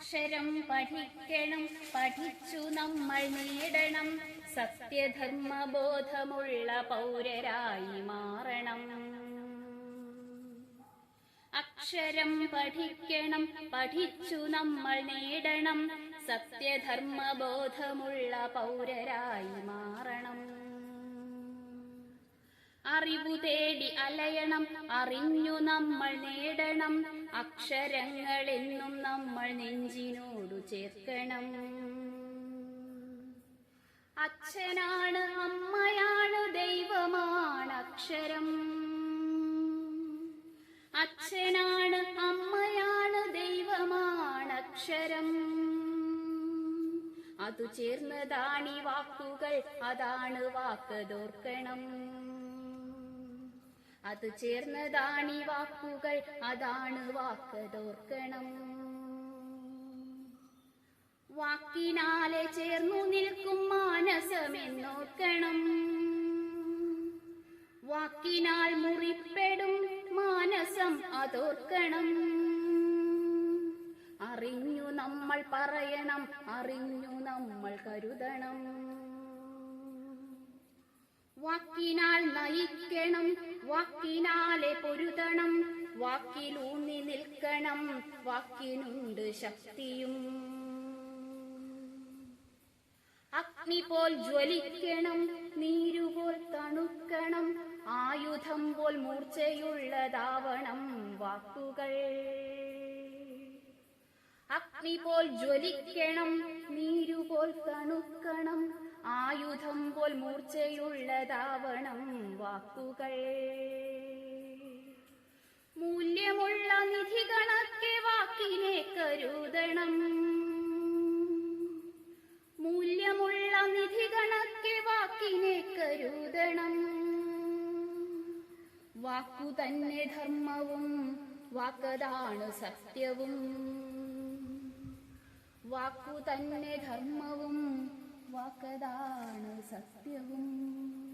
അക്ഷരം പഠിക്കണം പഠിച്ചു നമ്മൾ നേടണം. സത്യധർമ്മബോധമുള്ള പൗരരായി മാറണം. അക്ഷരം പഠിക്കണം പഠിച്ചു നമ്മൾ നേടണം. സത്യധർമ്മബോധമുള്ള പൗരരായി മാറണം. അറിവു തേടി അലയണം. അറിഞ്ഞു നമ്മൾ നേടണം. അക്ഷരങ്ങളെന്നും നമ്മൾ നെഞ്ചിനോടു ചേർക്കണം. അച്ഛനാണ് അമ്മയാണ് ദൈവമാണ് അക്ഷരം. അച്ഛനാണ് അമ്മയാണ് ദൈവമാണ് അക്ഷരം. അതു ചേർന്നതാണി വാക്കുകൾ. അതാണ് വാക്ക് വാക്കതോർക്കണം. അത് ചേർന്നതാണി വാക്കുകൾ അതാണ് വാക്കതോർക്കണം. വാക്കിനാലെ ചേർന്നു നിൽക്കും മാനസമെന്നോർക്കണം. വാക്കിനാൽ മുറിപ്പെടും മാനസം അതോർക്കണം. അറിഞ്ഞു നമ്മൾ പറയണം അറിഞ്ഞു നമ്മൾ കരുതണം. വാക്കിനാൽ നയിക്കണം വാക്കിനാലെ പൊരുതണം. വാക്കിലൂന്നി നിൽക്കണം. വാക്കിനുണ്ട് ശക്തിയും. അഗ്നി പോൽ ജ്വലിക്കണം. നീരുപോൽ തണുക്കണം. ആയുധം പോൽ മൂർച്ചയുള്ളതാവണം വാക്കുകൾ. അഗ്നി പോൽ ജ്വലിക്കണം. നീരുപോൽ തണുക്കണം. ആയുധം പോൽ മൂർച്ചയുള്ളതാവണം വാക്കുകൾ. മൂല്യമുള്ള നിധി കണക്കെ വാക്കിനെ കരുതണം. മൂല്യമുള്ള നിധി കണക്കെ വാക്കിനെ കരുതണം. വാക്കു തന്നെ ധർമ്മവും വാക്കതാണ് സത്യവും. വാക്കു തന്നെ ധർമ്മവും വാക്കതാണ് സത്യവും.